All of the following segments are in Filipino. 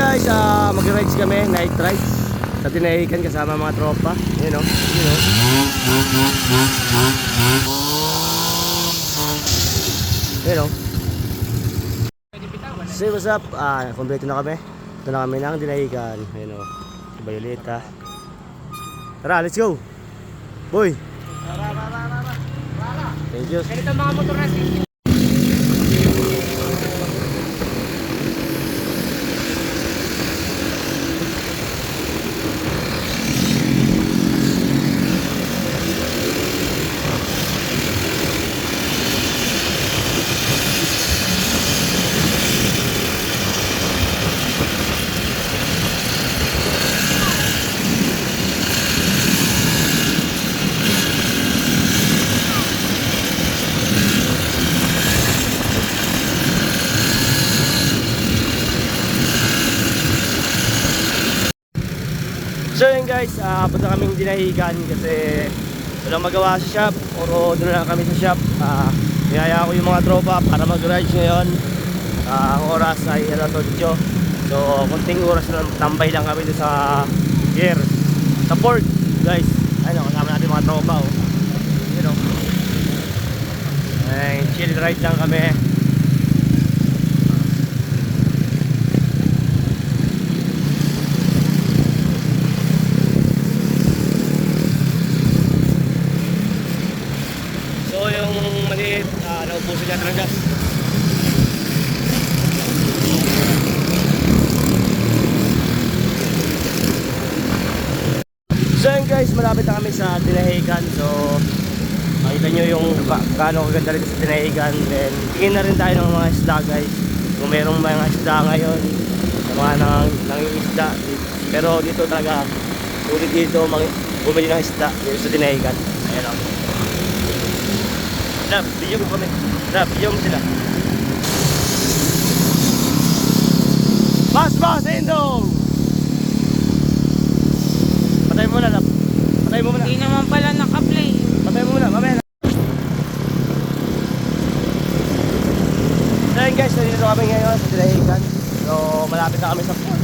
guys, ah mag-rides kami, night rides. Sa Tinahikan kasama mga tropa. Yun o, yun o. Yun o. Say what's up? Ah, kompleto na kami. Ito na kami ng Tinahikan. Yun o. Si Violeta. Tara, let's go! Boy! Thank you. Ganito mga motor na So yun guys, uh, punta kaming dinahigan kasi walang magawa sa shop or doon na lang kami sa shop. Uh, niyaya ko yung mga tropa para mag-rides ngayon. Ah, ang oras ay 8. So kunting oras lang, tambay lang kami doon sa gear. Sa port guys. Ayun, kasama natin mga tropa. Oh. You know. Ay, chill ride lang kami. So yung maliit, uh, naubusin natin ng gas. So yun guys, malapit na kami sa Tinahigan. So makita nyo yung gaano kaganda rin sa Tinahigan. Then tingin na rin tayo ng mga isda guys. Kung merong mga isda ngayon, sa mga nang, nangingisda. Pero dito talaga, ulit dito bumili ng isda dito sa Tinahigan. Ayan o. Rap, video mo kami. Rap, video mo sila. Bas, bas, Endong! Patay mo muna, Rap. Patay mo muna. Hindi naman pala naka-play. Patay mo muna, mamaya na. So yun guys, nandito kami ngayon sa Tinahigan. So malapit na kami sa port.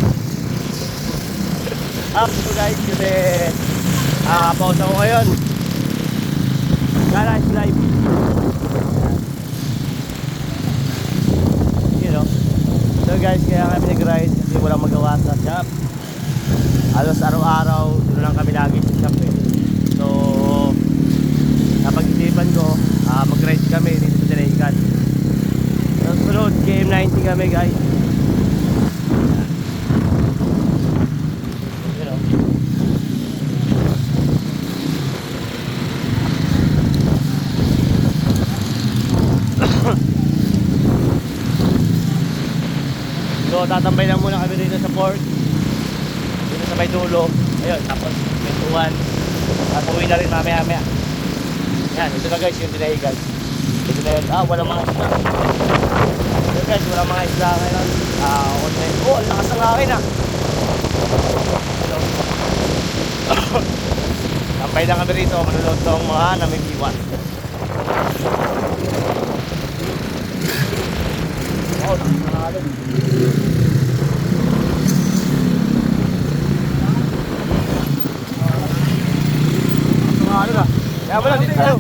Up to guys, kasi ah pause ako ngayon. Garage live. You know. So guys, kaya kami nag-ride kasi walang magawa sa shop. Halos araw-araw, lang kami lagi sa shop eh. So, napag-isipan ko, ah, mag-ride kami dito sa Tinahigan. So, sunod, KM90 kami guys. Know. So, tatambay lang muna kami dito sa port. Dito sa may dulo. Ayun, tapos tuwan. At uwi na rin mamaya maya. Yan, ito na guys yung tinahigan. Ito na yun. Ah, walang mga isla. Ito guys, walang mga isla ngayon. Ah, online. Oh, ang lakas ng hangin ah. Hello. Tampay lang kami rito. Manunod tong mga namimiwan. Oh, nakakalo. Nakakalo mo lang, dito.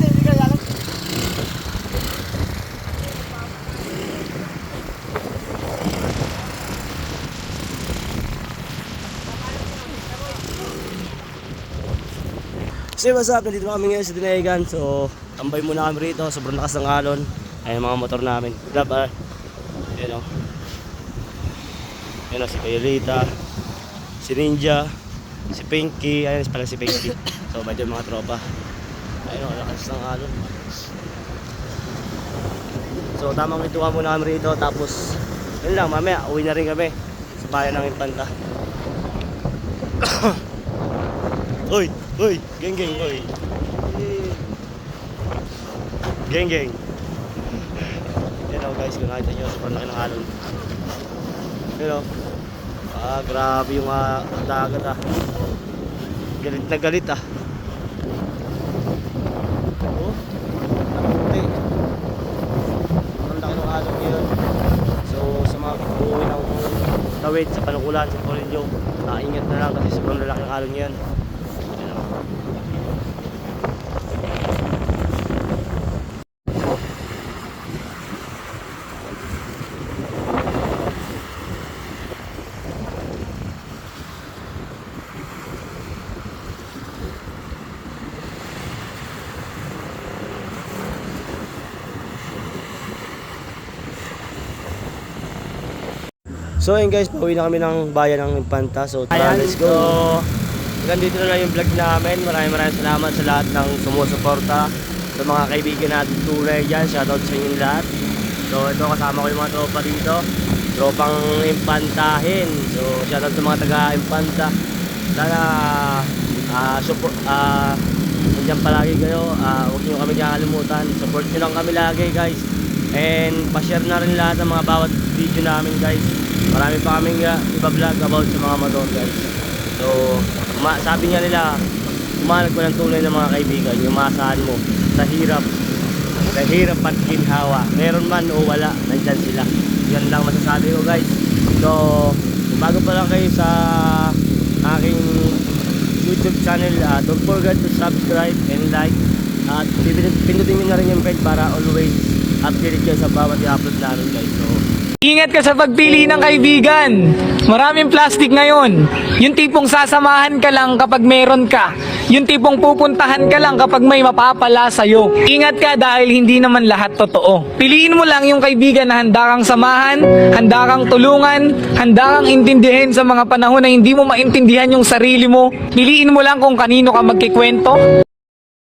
So what's up, nandito kami ngayon sa Tinahigan So, tambay muna kami rito, sobrang lakas ng alon. Ayan mga motor namin. Grab ah Ayan o Ayan o, si Violeta Si Ninja Si Pinky, ayan pala si Pinky. So, medyo mga tropa Ayan o, lakas ng alon So, tamang ituwa muna kami rito Tapos, yun lang, mamaya, uwi na rin kami Sa bayan ng Impanta Uy, uy, geng geng, uy. Geng geng. Yan o guys, kung nakita nyo, sobrang laki ng alon. Yan o. Ah, grabe yung ah, dagat ah. Galit na galit ah. Oh, nakuti. Ang laki ng alon ngayon. So, sa mga uuwi ng tawid sa panukulan sa Corillo. Ah, ingat na lang kasi sobrang lalaki ng alon ngayon. So ayun guys, pauwi na kami ng bayan ng Impanta. So tara, let's go. So, hanggang dito na lang yung vlog namin. Maraming maraming salamat sa lahat ng sumusuporta. Sa mga kaibigan natin tunay dyan. Shoutout sa inyong lahat. So ito kasama ko yung mga tropa dito. Tropang Impantahin. So shoutout sa mga taga Impanta. Sana ah support ah nandiyan palagi kayo. Ah huwag niyo kami kakalimutan. Support niyo lang kami lagi guys. And pa-share na rin lahat ng mga bawat video namin guys. Marami pa kaming uh, iba-vlog about sa mga motor guys. So, ma- sabi nga nila, umanag ko ng tunay ng mga kaibigan, yung maasahan mo sa hirap, sa hirap at ginhawa. Meron man o wala, nandyan sila. Yan lang masasabi ko guys. So, bago pa lang kayo sa aking YouTube channel, uh, don't forget to subscribe and like. At pindutin nyo na rin yung bell para always updated kayo sa bawat i-upload namin guys. So, Ingat ka sa pagpili ng kaibigan. Maraming plastic ngayon. Yung tipong sasamahan ka lang kapag meron ka. Yung tipong pupuntahan ka lang kapag may mapapala sa'yo. Ingat ka dahil hindi naman lahat totoo. Piliin mo lang yung kaibigan na handa kang samahan, handa kang tulungan, handa kang intindihin sa mga panahon na hindi mo maintindihan yung sarili mo. Piliin mo lang kung kanino ka magkikwento,